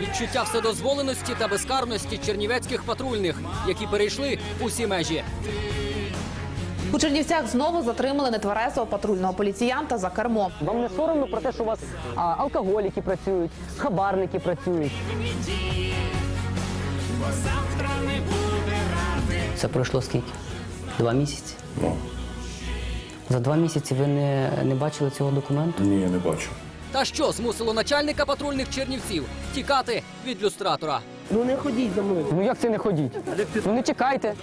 Відчуття вседозволеності та безкарності чернівецьких патрульних, які перейшли усі межі. У Чернівцях знову затримали нетверезого патрульного поліціянта за кермо. Вам не соромно про те, що у вас а, алкоголіки працюють, хабарники працюють. Це пройшло скільки? Два місяці? Ну, За два місяці ви не, не бачили цього документу? ні, я не бачу. Та що змусило начальника патрульних чернівців тікати від люстратора? Ну не ходіть за мною. Ну як це не ходіть? Ну не чекайте.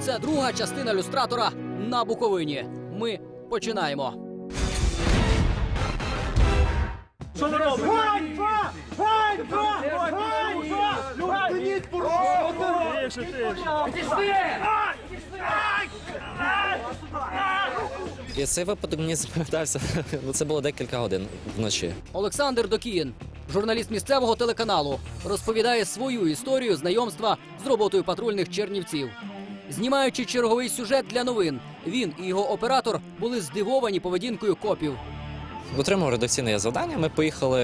Це друга частина люстратора на Буковині. Ми починаємо. І цей випадок мені запам'ятався. Ну це було декілька годин вночі. Олександр Докіїн, журналіст місцевого телеканалу, розповідає свою історію знайомства з роботою патрульних чернівців. Знімаючи черговий сюжет для новин, він і його оператор були здивовані поведінкою копів. Отримав редакційне завдання. Ми поїхали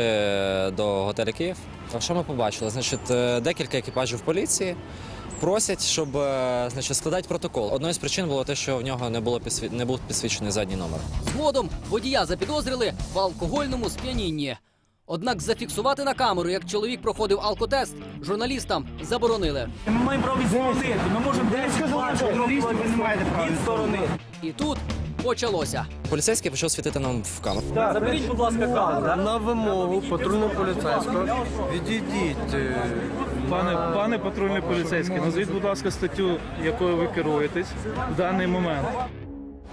до готелю Київ. А що ми побачили? Значить, е, декілька екіпажів поліції просять, щоб е, значить, складати протокол. Одною з причин було те, що в нього не було підсві... не був підсвічений задній номер. Згодом водія запідозрили в алкогольному сп'янінні. Однак зафіксувати на камеру, як чоловік проходив алкотест, журналістам заборонили. Ми маємо право відсторонити. Ми можемо 10 20 років відсторонити. І тут почалося. Поліцейський почав світити нам в камеру. Заберіть, будь ласка, каву. На вимогу патрульного поліцейського відійдіть. Пане, пане патрульний поліцейський, назвіть, будь ласка, статтю, якою ви керуєтесь в даний момент.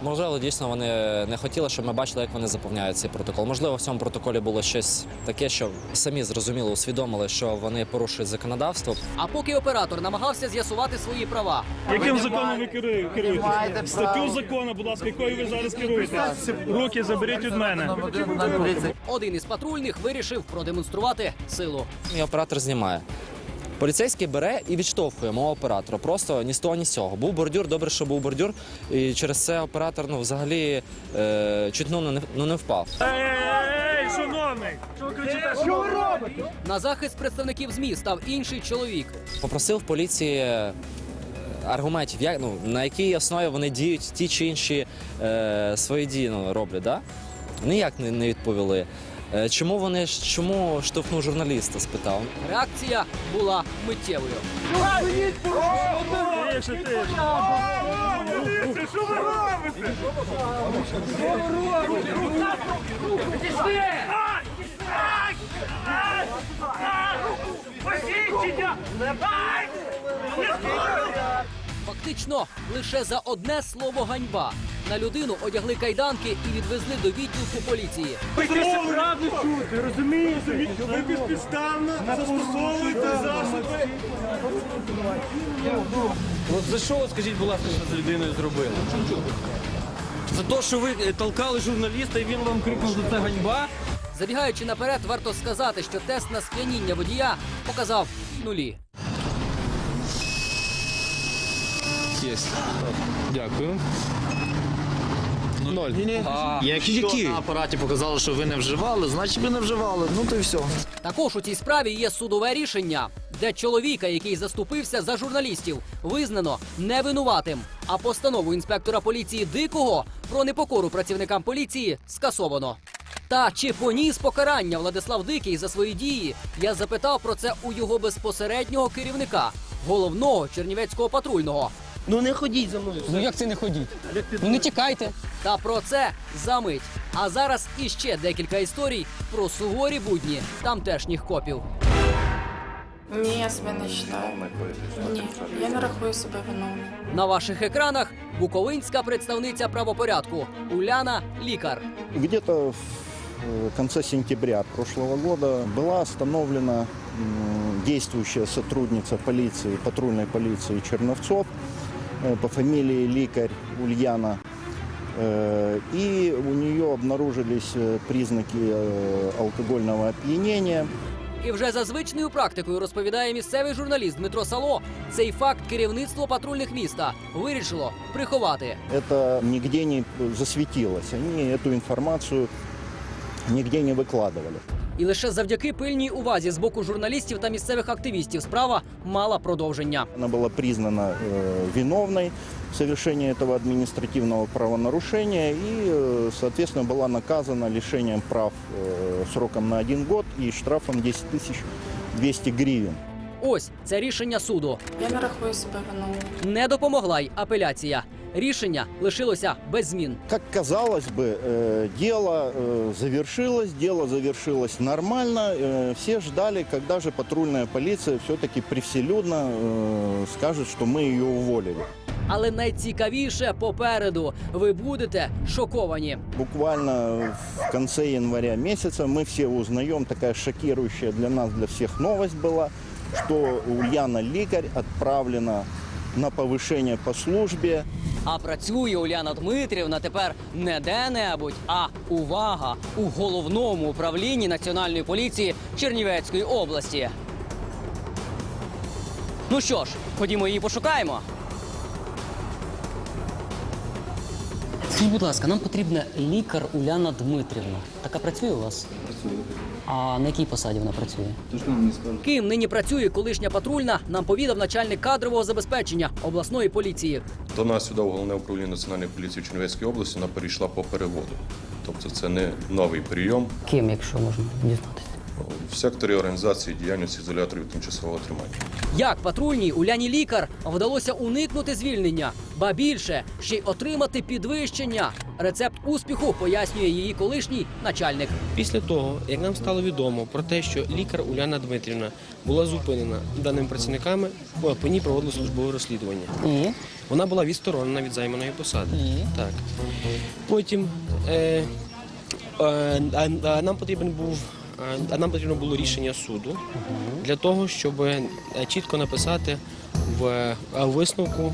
Можливо, дійсно вони не хотіли, щоб ми бачили, як вони заповняють цей протокол. Можливо, в цьому протоколі було щось таке, що самі зрозуміло усвідомили, що вони порушують законодавство. А поки оператор намагався з'ясувати свої права, Яким законом ви керує- керуєтесь? Статтю закону, будь ласка, якою ви зараз керуєтесь? Руки заберіть від мене. один із патрульних вирішив продемонструвати силу. І оператор знімає. Поліцейський бере і відштовхує мого оператора. Просто ні з того, ні з цього. Був бордюр, добре, що був бордюр. І через це оператор ну, взагалі е, чуть ну, не, ну, не впав. Ей, ей, ей, шановний! Що ви кричите? Що ви робите? На захист представників ЗМІ став інший чоловік. Попросив поліції е, аргументів, як, ну, на якій основі вони діють ті чи інші е, свої дії ну, роблять. Да? Ніяк не, не відповіли. Е, чому вони чому штовхнув журналіста? спитав. Реакція була миттєвою. Фактично, лише за одне слово ганьба на людину одягли кайданки і відвезли до відділку поліції. Ви правду чути, розумієте? Ви безпідставно застосовуєте засоби. Ну за що, ви, скажіть, будь ласка, що з людиною зробили? За те, що ви е, толкали журналіста і він вам крикнув, що це ганьба? Забігаючи наперед, варто сказати, що тест на сп'яніння водія показав нулі. Дякую. Ноль. Якщо на апараті показали, що ви не вживали, значить ви не вживали. Ну то й все. Також у цій справі є судове рішення, де чоловіка, який заступився за журналістів, визнано невинуватим. А постанову інспектора поліції Дикого про непокору працівникам поліції скасовано. Та чи поніс покарання Владислав Дикий за свої дії? Я запитав про це у його безпосереднього керівника, головного чернівецького патрульного. Ну не ходіть за мною. Ну як це не ходіть? Ну не чекайте. Та про це за мить. А зараз іще декілька історій про суворі будні тамтешніх копів. Ні, я себе не вважаю. Ні, я не рахую себе виновною. На ваших екранах буковинська представниця правопорядку Уляна Лікар. Где-то в э, конце сентября прошлого года была остановлена м, действующая сотрудница полиции, патрульной полиции Черновцов э, по фамилии Ликарь Ульяна. Э, И у нее обнаружились э, признаки э, алкогольного опьянения. І вже за звичною практикою розповідає місцевий журналіст Дмитро Сало. Цей факт керівництво патрульних міста вирішило приховати. Это нигде не засветилось. Они эту информацию нигде не выкладывали. І лише завдяки пильній увазі з боку журналістів та місцевих активістів справа мала продовження. Она была признана э, виновной в совершении этого административного правонарушения и, э, соответственно, была наказана лишением прав э, сроком на один год и штрафом 10 тысяч 200 гривен. Ось це рішення суду. Я не рахую себе виною. Не допомогла й апеляція. Рішення лишилося без змін. Как казалось бы, э, дело э, завершилось, дело завершилось нормально. Э, Все ждали, когда же патрульная полиция все-таки превселюдно э, скажет, что мы ее уволили. Але найцікавіше попереду. Ви будете шоковані. Буквально в конце января месяца мы все узнаем, такая шокирующая для нас, для всех новость была, что Ульяна Ликарь отправлена на повышение по службе. А працює Уляна Дмитрівна тепер не де-небудь, а увага у головному управлінні національної поліції Чернівецької області. Ну що ж, ходімо її пошукаємо. Скажіть, будь ласка, нам потрібна лікар Уляна Дмитрівна. Така працює у вас? Працює. А на якій посаді вона працює? Ким нині працює колишня патрульна, нам повідав начальник кадрового забезпечення обласної поліції. До нас сюди в головне управління національної поліції Чернівецької області вона перейшла по переводу. Тобто це не новий прийом Ким, якщо можна дізнатися? в секторі організації діяльності ізоляторів тимчасового тримання. Як патрульній Уляні лікар вдалося уникнути звільнення, ба більше ще й отримати підвищення. Рецепт успіху пояснює її колишній начальник. Після того, як нам стало відомо про те, що лікар Уляна Дмитрівна була зупинена даними працівниками, по ній проводили службове розслідування. І Вона була відсторонена від займаної посади. Так. Потім е, е, нам потрібен був. А нам потрібно було рішення суду для того, щоб е, чітко написати в е, висновку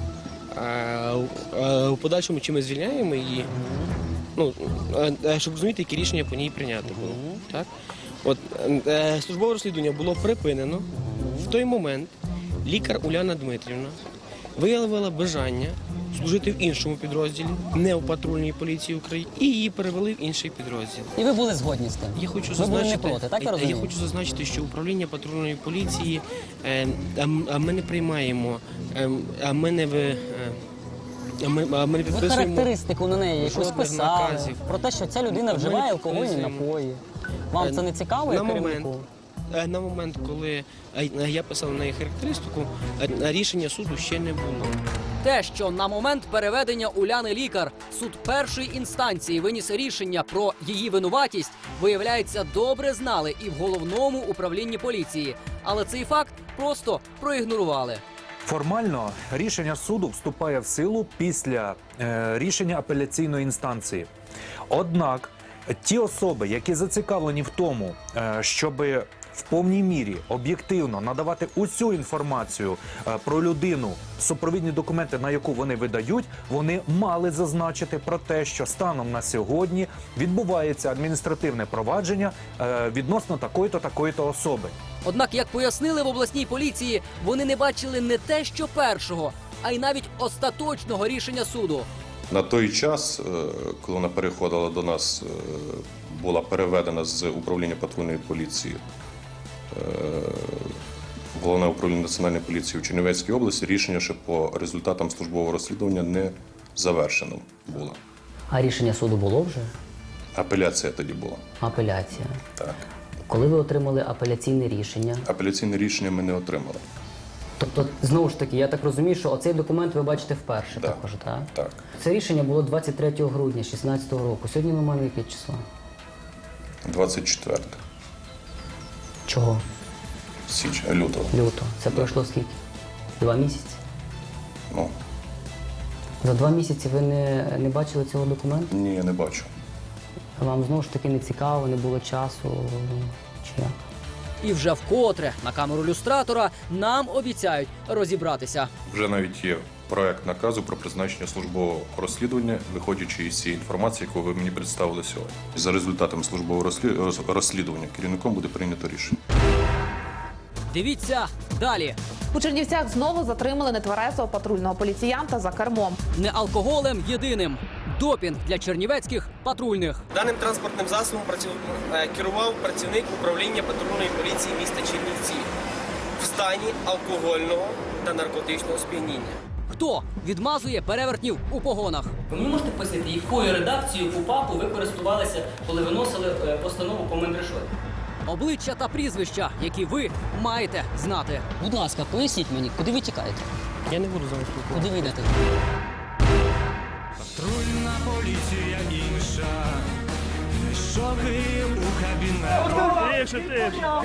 в подальшому, чи ми звільняємо її. Ну, щоб розуміти, які рішення по ній прийняти було. Так? От, е, службове розслідування було припинено. В той момент лікар Уляна Дмитрівна виявила бажання служити в іншому підрозділі, не в патрульній поліції України, і її перевели в інший підрозділ. І ви були згодні з тим? Я хочу Ви були не зазначити, проти, так я я, хочу зазначити, що управління патрульної поліції е, а ми не приймаємо, е, а ми не ви. е, а ми, ми Ви характеристику на неї якусь писали наказів. про те, що ця людина Ми вживає алкогольні напої. Вам це не цікаво, на момент, е, на момент, коли е, я писав на неї характеристику, е, рішення суду ще не було. Те, що на момент переведення Уляни лікар суд першої інстанції виніс рішення про її винуватість, виявляється, добре знали і в головному управлінні поліції. Але цей факт просто проігнорували. Формально рішення суду вступає в силу після е, рішення апеляційної інстанції. Однак ті особи, які зацікавлені в тому, е, щоб в повній мірі об'єктивно надавати усю інформацію е, про людину, супровідні документи, на яку вони видають, вони мали зазначити про те, що станом на сьогодні відбувається адміністративне провадження е, відносно такої-то такої-то особи. Однак, як пояснили в обласній поліції, вони не бачили не те, що першого, а й навіть остаточного рішення суду. На той час, е, коли вона переходила до нас, була переведена з управління патрульної поліції головне управління національної поліції в Чернівецькій області, рішення ще по результатам службового розслідування не завершено було. А рішення суду було вже? Апеляція тоді була. Апеляція. Так. Коли ви отримали апеляційне рішення? Апеляційне рішення ми не отримали. Тобто, знову ж таки, я так розумію, що оцей документ ви бачите вперше Да. також, так? Так. Це рішення було 23 грудня 2016 року. Сьогодні ми маємо яке число? 24 Чого? січня, лютого. Лютого. Це пройшло скільки? Два місяці? Ну, За два місяці ви не, не бачили цього документу? ні, я не бачу. Вам знову ж таки не цікаво, не було часу чи як? І вже вкотре на камеру люстратора нам обіцяють розібратися. Вже навіть є проект наказу про призначення службового розслідування, виходячи із цієї інформації, яку ви мені представили сьогодні. За результатами службового розслідування керівником буде прийнято рішення. Дивіться далі. У Чернівцях знову затримали нетверезого патрульного поліціянта за кермом. Не алкоголем єдиним. Допінг для чернівецьких патрульних. Даним транспортним засобом працю- е, керував працівник управління патрульної поліції міста Чернівці в стані алкогольного та наркотичного сп'яніння. Хто відмазує перевертнів у погонах? Ви можете пояснити, якою редакцією КУПАПу ви користувалися, коли виносили е, постанову по Мендришові? Обличчя та прізвища, які ви маєте знати. Будь ласка, поясніть мені, куди ви тікаєте? Я не буду з вами спілкуватися. Куди ви йдете? Патрульна поліція інша. Не шоки у кабінетах. Тише, тише. Мало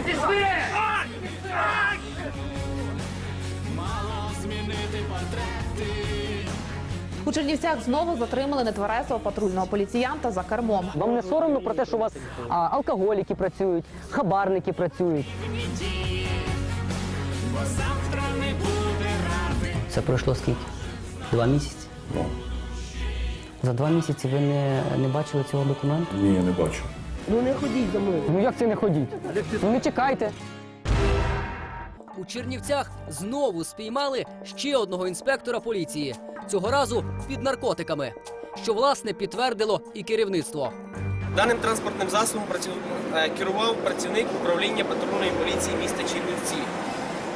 У Чернівцях знову затримали нетверезого патрульного поліціянта за кермом. Вам не соромно про те, що у вас а, алкоголіки працюють, хабарники працюють. Це пройшло скільки? Два місяці? Ну, За два місяці ви не, не бачили цього документу? ні, я не бачу. Ну не ходіть за мною. Ну як це не ходіть? Ну не чекайте. У Чернівцях знову спіймали ще одного інспектора поліції. Цього разу під наркотиками, що власне підтвердило і керівництво. Даним транспортним засобом е, керував працівник управління патрульної поліції міста Чернівці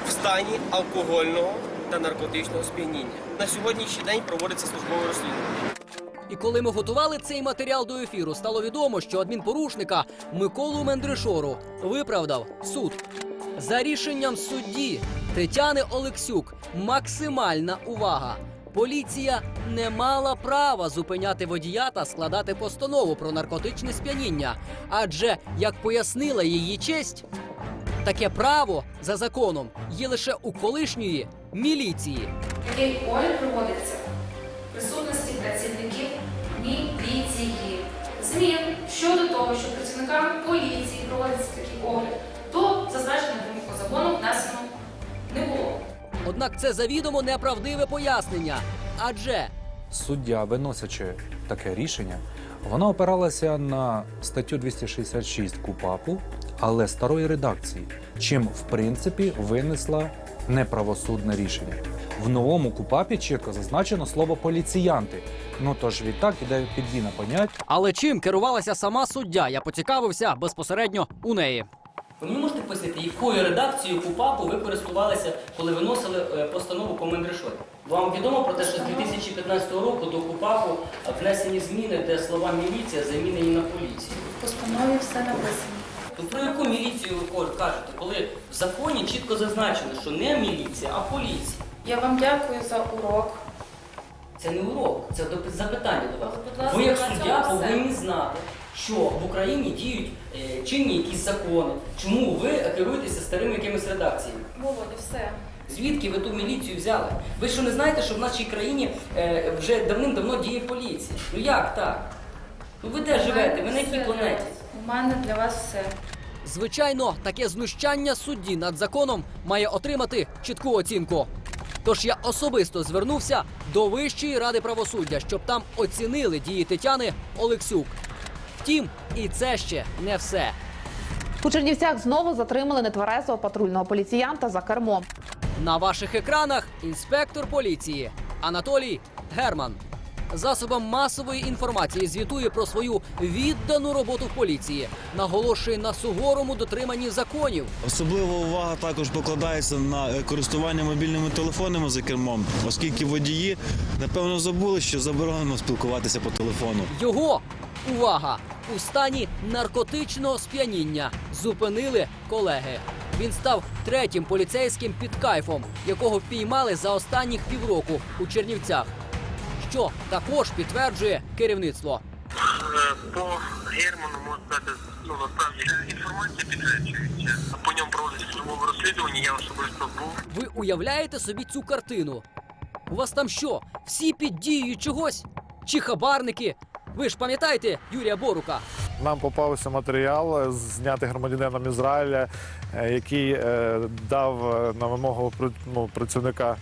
в стані алкогольного та наркотичного сп'яніння. На сьогоднішній день проводиться службове розслідування. І коли ми готували цей матеріал до ефіру, стало відомо, що адмінпорушника Миколу Мендришору виправдав суд. За рішенням судді Тетяни Олексюк максимальна увага. Поліція не мала права зупиняти водія та складати постанову про наркотичне сп'яніння. Адже, як пояснила її честь, таке право за законом є лише у колишньої міліції. Такий огляд проводиться в присутності працівників міліції. Змін щодо того, що працівниками поліції проводиться такий огляд, то зазначено вимогу закону внесено не було. Однак це завідомо неправдиве пояснення. Адже Суддя, виносячи таке рішення, вона опиралася на статтю 266 КУПАПу, але старої редакції, чим в принципі винесла неправосудне рішення. В новому КУПАПі чітко зазначено слово поліціянти. Ну тож відтак іде підміна понять. Але чим керувалася сама суддя? Я поцікавився безпосередньо у неї. Ви мені можете пояснити, якою редакцією КУПАПу ви користувалися, коли виносили е, постанову по Мендришові? Вам відомо про те, що з 2015 року до КУПАПу внесені зміни, де слова міліція замінені на поліцію. В постанові все написано. То про яку міліцію ви кажете, коли в законі чітко зазначено, що не міліція, а поліція? Я вам дякую за урок. Це не урок, це запитання до вас. Будь ласка, Ви як суддя повинні знати, що в Україні діють е, чинні якісь закони. Чому ви керуєтеся старими якимись редакціями? Володя, все. Звідки ви ту міліцію взяли? Ви що не знаєте, що в нашій країні е, вже давним-давно діє поліція? Ну як так? Ну ви де живете? Ви на якій планеті? У мене для вас все. Звичайно, таке знущання судді над законом має отримати чітку оцінку. Тож я особисто звернувся до Вищої ради правосуддя, щоб там оцінили дії Тетяни Олексюк. Втім, і це ще не все. У Чернівцях знову затримали нетверезого патрульного поліціянта за кермом. На ваших екранах інспектор поліції Анатолій Герман. Засобам масової інформації звітує про свою віддану роботу в поліції, наголошує на суворому дотриманні законів. Особлива увага також покладається на е, користування мобільними телефонами за кермом, оскільки водії напевно забули, що заборонено спілкуватися по телефону. Його увага у стані наркотичного сп'яніння зупинили колеги. Він став третім поліцейським під кайфом, якого впіймали за останніх півроку у Чернівцях, що також підтверджує керівництво. По Герману можна сказати, ну насправді інформація підтверджується. По ньому проводиться службове розслідування, я особисто був. Ви уявляєте собі цю картину? У вас там що? Всі під дією чогось? Чи хабарники? Ви ж пам'ятаєте Юрія Борука? Нам попався матеріал е, знятий громадянином Ізраїля, е, який е, дав е, на вимогу ну, працівника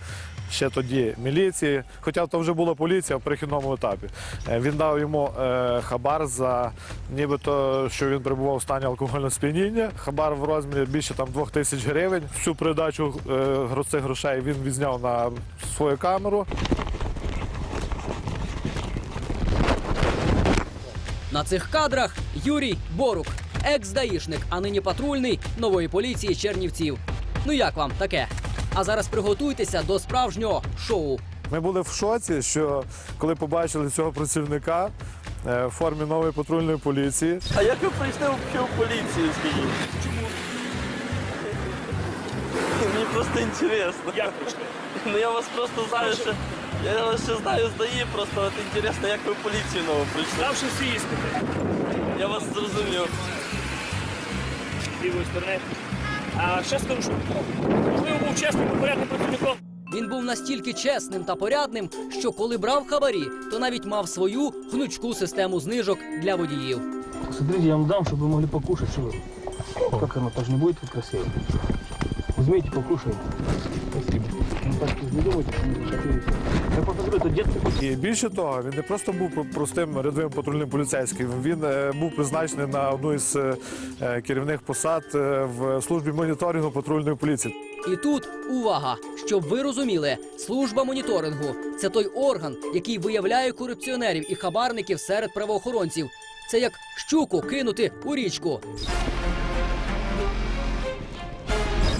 ще тоді міліції, хоча то вже була поліція в перехідному етапі. Е, Він дав йому е, хабар за нібито, що він перебував в стані алкогольного сп'яніння. Хабар в розмірі більше там двох тисяч гривень. Всю передачу е, цих грошей він відзняв на свою камеру. На цих кадрах Юрій Борук, екс-даїшник, а нині патрульний нової поліції Чернівців. Ну як вам таке? А зараз приготуйтеся до справжнього шоу. Ми були в шоці, що коли побачили цього працівника е, в формі нової патрульної поліції. А як ви прийшли в поліцію, скажіть? Чому? Мені просто інтересно. Як прийшли? Ну я вас просто знаю, що я вас ще знаю, здає, просто от інтересно, як ви в поліцію нову прийшли. Ставши всі іспити. Я вас зрозумів. З лівої сторони. А ще скажу, що можливо був чесним і порядним працівником. Він був настільки чесним та порядним, що коли брав хабарі, то навіть мав свою гнучку систему знижок для водіїв. Смотрите, я вам дам, чтобы вы могли покушать. Что вы? Как оно, так же не будет тут красиво? Возьмите, покушайте. Спасибо. більше того, він не просто був про- простим рядовим патрульним поліцейським. Він е, був призначений на одну із е, е, керівних посад в службі моніторингу патрульної поліції. І тут увага, щоб ви розуміли, служба моніторингу це той орган, який виявляє корупціонерів і хабарників серед правоохоронців. Це як щуку кинути у річку.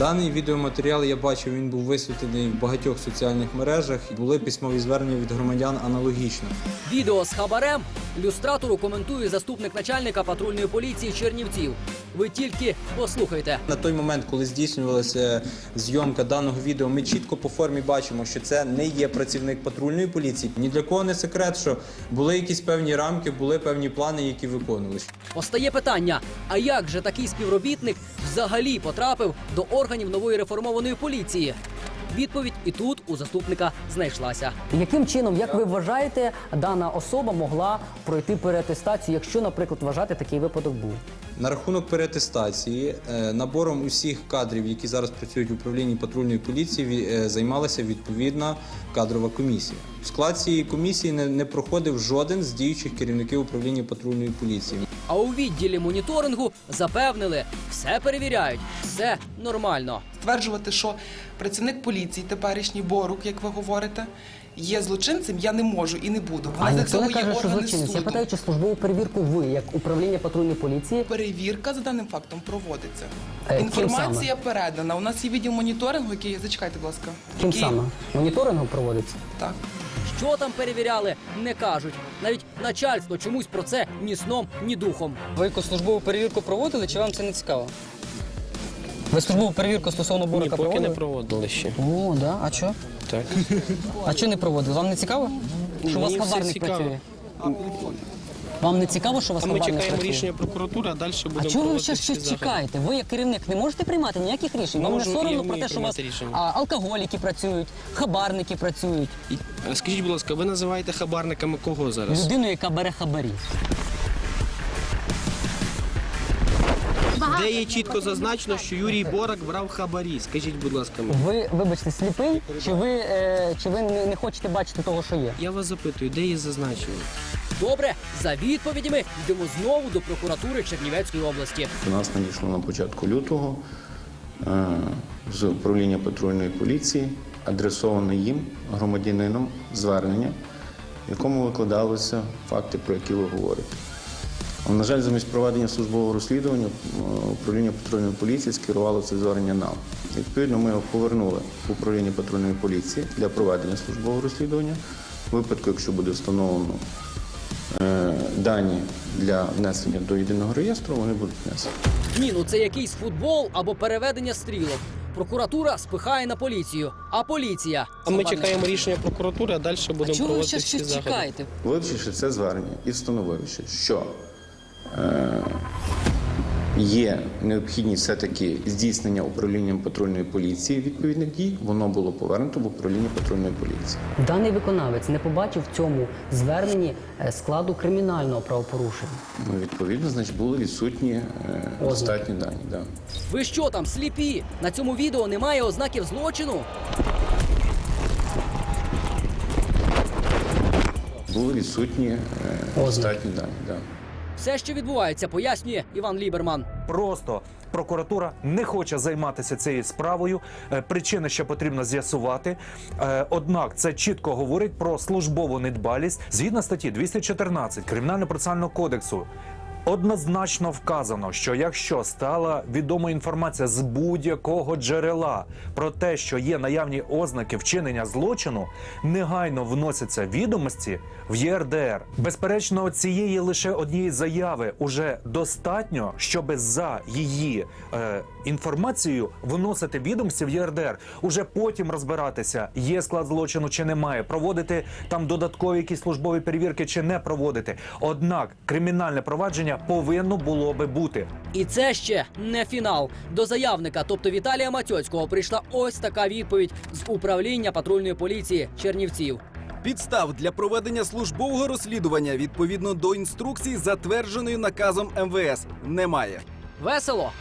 Даний відеоматеріал я бачив, він був висвітлений в багатьох соціальних мережах. Були письмові звернення від громадян аналогічно. Відео з хабарем люстратору коментує заступник начальника патрульної поліції Чернівців. Ви тільки послухайте. На той момент, коли здійснювалася зйомка даного відео, ми чітко по формі бачимо, що це не є працівник патрульної поліції. Ні для кого не секрет, що були якісь певні рамки, були певні плани, які виконувалися. Постає питання: а як же такий співробітник взагалі потрапив до органів нової реформованої поліції? Відповідь і тут у заступника знайшлася. Яким чином, як ви вважаєте, дана особа могла пройти переатестацію, якщо, наприклад, вважати такий випадок був? На рахунок переатестації, е, набором усіх кадрів, які зараз працюють в управлінні патрульної поліції, е, займалася відповідна кадрова комісія. В склад цієї комісії не, не проходив жоден з діючих керівників управління патрульної поліції. А у відділі моніторингу запевнили, все перевіряють, все нормально. Стверджувати, що працівник поліції, теперішній Борук, як ви говорите, є злочинцем, я не можу і не буду. А для цього не є що органи злочинець. Я суду. питаю, чи службову перевірку ви, як управління патрульної поліції, Перевірка за даним фактом проводиться. Е, ким Інформація передана. У нас є відділ моніторингу, який зачекайте, будь ласка. ким який- саме? Моніторингом проводиться? Так. Що там перевіряли, не кажуть. Навіть начальство чомусь про це ні сном, ні духом. Ви якусь службову перевірку проводили, чи вам це не цікаво? Ви службову перевірку стосовно Ні, Борика поки не проводили? проводили ще. О, да? А що? Так. А що не проводили? Вам не цікаво? Що у вас Мені все хабарник цікаво. працює? Вам не цікаво, що у вас А ми чекаємо працює? рішення прокуратури, а далі будемо А чого ви проводити ще всі щось заходи. чекаєте? Ви як керівник не можете приймати ніяких рішень? Вам не Можу, соромно про вмію те, що у вас приймати рішення. а, алкоголіки працюють, хабарники працюють, А Скажіть, будь ласка, ви називаєте хабарниками кого зараз? людину, яка бере хабарі. Де є чітко зазначено, що Юрій Борак брав хабарі? Скажіть, будь ласка, мені. Ви, вибачте, сліпий, чи ви, е, чи ви не, не хочете бачити того, що є? Я вас запитую, де є зазначено? Добре, за відповідями йдемо знову до прокуратури Чернівецької області. До нас надійшло на початку лютого е, з управління патрульної поліції, адресоване їм, громадянинам, звернення, в якому викладалися факти, про які ви говорите. На жаль, замість проведення службового розслідування е, управління патрульної поліції скерувало це звернення нам. Відповідно, ми його повернули в управління патрульної поліції для проведення службового розслідування. У випадку, якщо буде встановлено дані для внесення до єдиного реєстру, вони будуть внесені. Ні, ну це якийсь футбол або переведення стрілок. Прокуратура спихає на поліцію, а поліція. Ми чекаємо рішення прокуратури, а далі будемо чого ви ще всі заходи. чекаєте? Вивчивши це звернення і встановивши, що е, є необхідність все таки здійснення управлінням патрульної поліції відповідних дій. Воно було повернуто в управління патрульної поліції. Даний виконавець не побачив в цьому зверненні е, складу кримінального правопорушення. Ну, відповідно, значить були відсутні е, достатні дані. Да. Ви що там сліпі? На цьому відео немає ознаків злочину. Були відсутні е, достатні дані. Да. Все, що відбувається, пояснює Іван Ліберман. Просто прокуратура не хоче займатися цією справою. Е, Причини ще потрібно з'ясувати. Е, Однак це чітко говорить про службову недбалість згідно статті 214 Кримінально-процесуального кодексу. Однозначно вказано, що якщо стала відома інформація з будь-якого джерела про те, що є наявні ознаки вчинення злочину, негайно вносяться відомості в ЄРДР. Безперечно, цієї лише однієї заяви уже достатньо, щоб за її е, інформацією вносити відомості в ЄРДР. Уже потім розбиратися, є склад злочину чи немає, проводити там додаткові якісь службові перевірки чи не проводити. Однак кримінальне провадження повинно було би бути. І це ще не фінал. До заявника, тобто Віталія Матьоцького, прийшла ось така відповідь з управління патрульної поліції Чернівців. Підстав для проведення службового розслідування відповідно до інструкції, затвердженої наказом МВС, немає. Весело.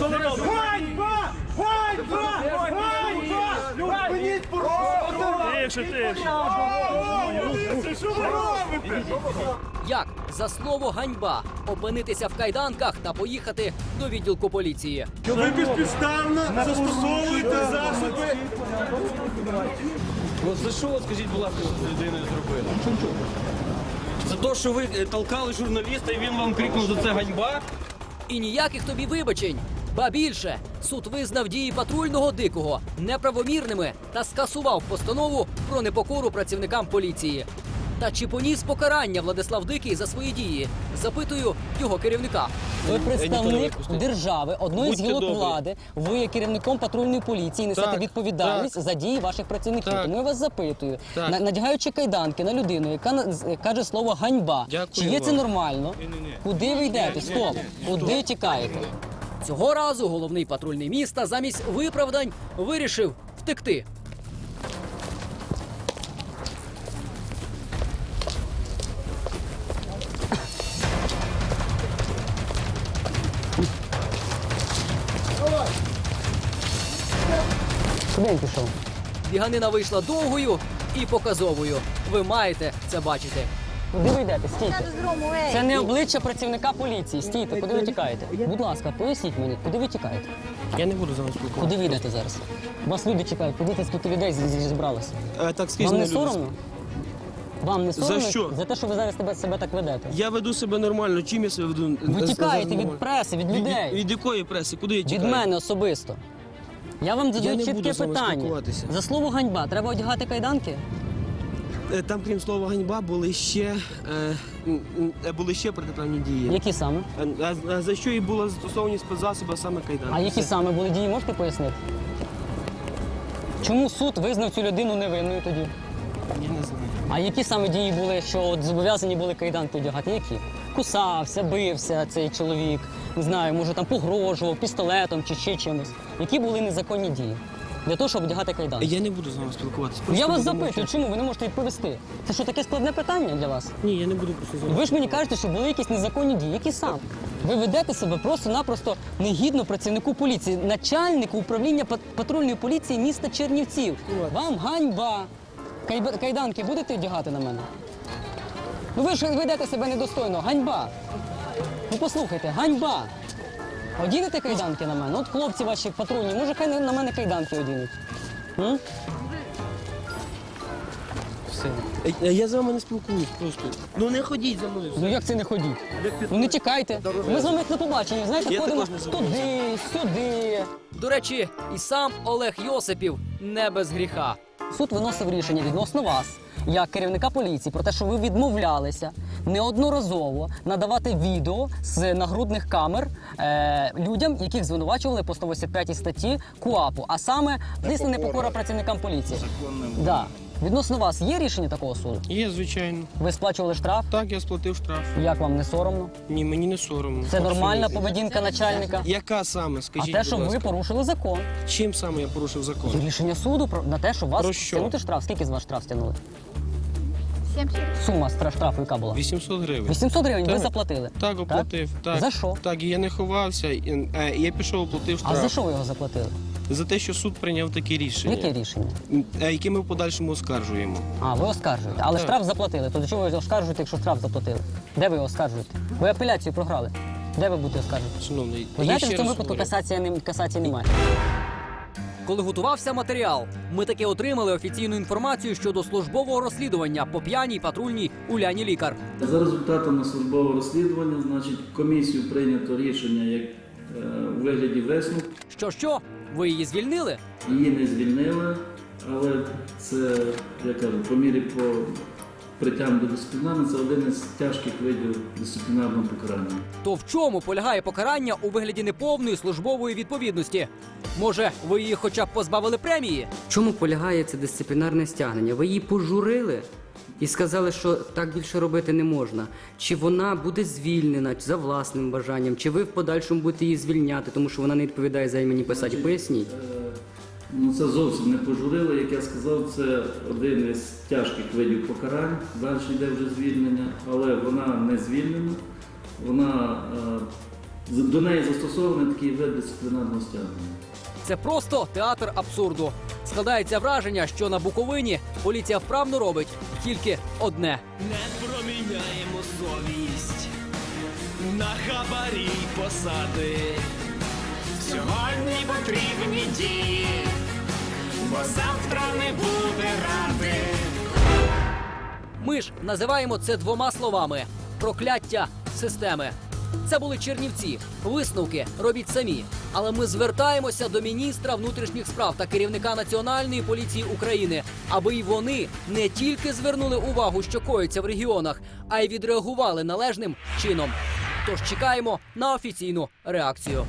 Ганьба! Ганьба! Ганьба! Тише, тише. Як за слово ганьба опинитися в кайданках та поїхати до відділку поліції? Ви безпідставно застосовуєте засоби. Ну за що, скажіть, будь ласка, з людиною зробили? За те, що ви е, толкали журналіста і він вам крикнув, що це ганьба? І ніяких тобі вибачень. Ба більше суд визнав дії патрульного дикого неправомірними та скасував постанову про непокору працівникам поліції. Та чи поніс покарання Владислав Дикий за свої дії? Запитую його керівника. Ви представник держави, одної з гілок влади. Ви є керівником патрульної поліції, несете Так, відповідальність так. за дії ваших працівників. Так. Тому я вас запитую, Так. надягаючи кайданки на людину, яка каже слово ганьба. Дякую Чи є це вам. нормально? Куди ви йдете? Стоп! Куди тікаєте? Цього разу головний патрульний міста замість виправдань вирішив втекти. Куди він пішов? Біганина вийшла довгою і показовою. Ви маєте це бачити. Куди ви йдете? Стійте. Це не обличчя працівника поліції. Стійте, куди ви тікаєте? Будь ласка, поясніть мені, куди ви тікаєте? Я не буду з вами спілкуватися. Куди ви йдете зараз? Вас люди чекають, куди скільки людей зі- зі- зібралося? Е, так, скрізь Вам не люди соромно? Вам не За соромно що? за те, що ви зараз тебе, себе так ведете? Я веду себе нормально. Чим я себе веду? Ви Е, тікаєте від преси, від людей. Від, від якої преси? Куди я Від тікаю? мене особисто. Я вам задаю не чітке буду з вами питання. спілкуватися. За слово ганьба треба одягати кайданки? Е, Там, крім слова ганьба, були ще, е, е, були ще протиправні дії. Які саме? Е, А, а за що і були застосовані спецзасоби, а саме кайдан? А які саме були дії, можете пояснити? Чому суд визнав цю людину невинною тоді? Я не знаю. А які саме дії були, що от зобов'язані були кайданки одягати? Які? Кусався, бився цей чоловік, не знаю, може там погрожував пістолетом чи ще чимось. Які були незаконні дії для того, щоб одягати кайданки? Я не буду з вами спілкуватися. Я вас буду запитую, мовчати. чому ви не можете відповісти? Це що таке складне питання для вас? Ні, я не буду просто з вами. Ви ж мені кажете, що були якісь незаконні дії. Які саме? Ви ведете себе просто-напросто негідно працівнику поліції, начальнику управління пат- патрульної поліції міста Чернівців. Вам ганьба. Кайб- Кайданки будете одягати на мене? Ну ви ж ведете себе недостойно. Ганьба. Ну послухайте, ганьба. Одінете кайданки на мене? От хлопці ваші патрульні, може хай на мене кайданки одінуть. М? Все. Е, Я з вами не спілкуюсь просто. Ну не ходіть за мною. Ну як це не ходіть? Ну не тікайте. Ми з вами як на побаченні, знаєте, Я ходимо також не туди, сюди. До речі, і сам Олег Йосипів не без гріха. Суд виносив рішення відносно вас, як керівника поліції, про те, що ви відмовлялися неодноразово надавати відео з нагрудних камер е, людям, яких звинувачували по 185 статті КУАПу, а саме злісна непокора працівникам поліції. Да. Відносно вас є рішення такого суду? Є, звичайно. Ви сплачували штраф? Так, я сплатив штраф. Як вам не соромно? Ні, мені не соромно. Це нормальна поведінка начальника? Яка саме, Скажіть, А те, будь що ви порушили закон. Чим саме я порушив закон? Рішення суду про на те, що вас Про що? стягнути штраф. Скільки з вас штраф стягнули? Сума стра- штрафу яка була? 800 гривень. 800 гривень ви Так. заплатили? Так, оплатив. Так? За що? Так, і я не ховався, і, е, я пішов, оплатив А за що ви його заплатили? За те, що суд прийняв таке рішення. Яке рішення? Е, Яке ми в подальшому оскаржуємо. А, ви оскаржуєте. Але Так. штраф заплатили. То до чого ви оскаржуєте, якщо штраф заплатили? Де ви оскаржуєте? Ви апеляцію програли. Де ви будете оскаржувати? Шановний, Ви я знаєте, в цьому раз випадку говорю. касація, не- касації немає. Коли готувався матеріал, ми таки отримали офіційну інформацію щодо службового розслідування по п'яній патрульній Уляні Лікар. За результатами службового розслідування, значить, комісію прийнято рішення як е, у вигляді висновку. Що що? Ви її звільнили? Її не звільнили, але це, я кажу, по мірі по притягненню до дисциплінарного, це один із тяжких видів дисциплінарного покарання. То в чому полягає покарання у вигляді неповної службової відповідності? Може, ви її хоча б позбавили премії? В чому полягає це дисциплінарне стягнення? Ви її пожурили і сказали, що так більше робити не можна. Чи вона буде звільнена чи за власним бажанням, чи ви в подальшому будете її звільняти, тому що вона не відповідає займаній посаді? Поясніть. Ну це зовсім не пожурили, як я сказав, це один із тяжких видів покарань. Далі йде вже звільнення, але вона не звільнена. Вона е, до неї застосований такий вид дисциплінарного стягнення. Це просто театр абсурду. Складається враження, що на Буковині поліція вправно робить тільки одне. Не проміняємо совість на хабарі посади. Сьогодні потрібні дії, бо завтра не буде ради. Ми ж називаємо це двома словами: прокляття системи. Це були Чернівці. Висновки робіть самі. Але ми звертаємося до міністра внутрішніх справ та керівника Національної поліції України, аби й вони не тільки звернули увагу, що коїться в регіонах, а й відреагували належним чином. Тож чекаємо на офіційну реакцію.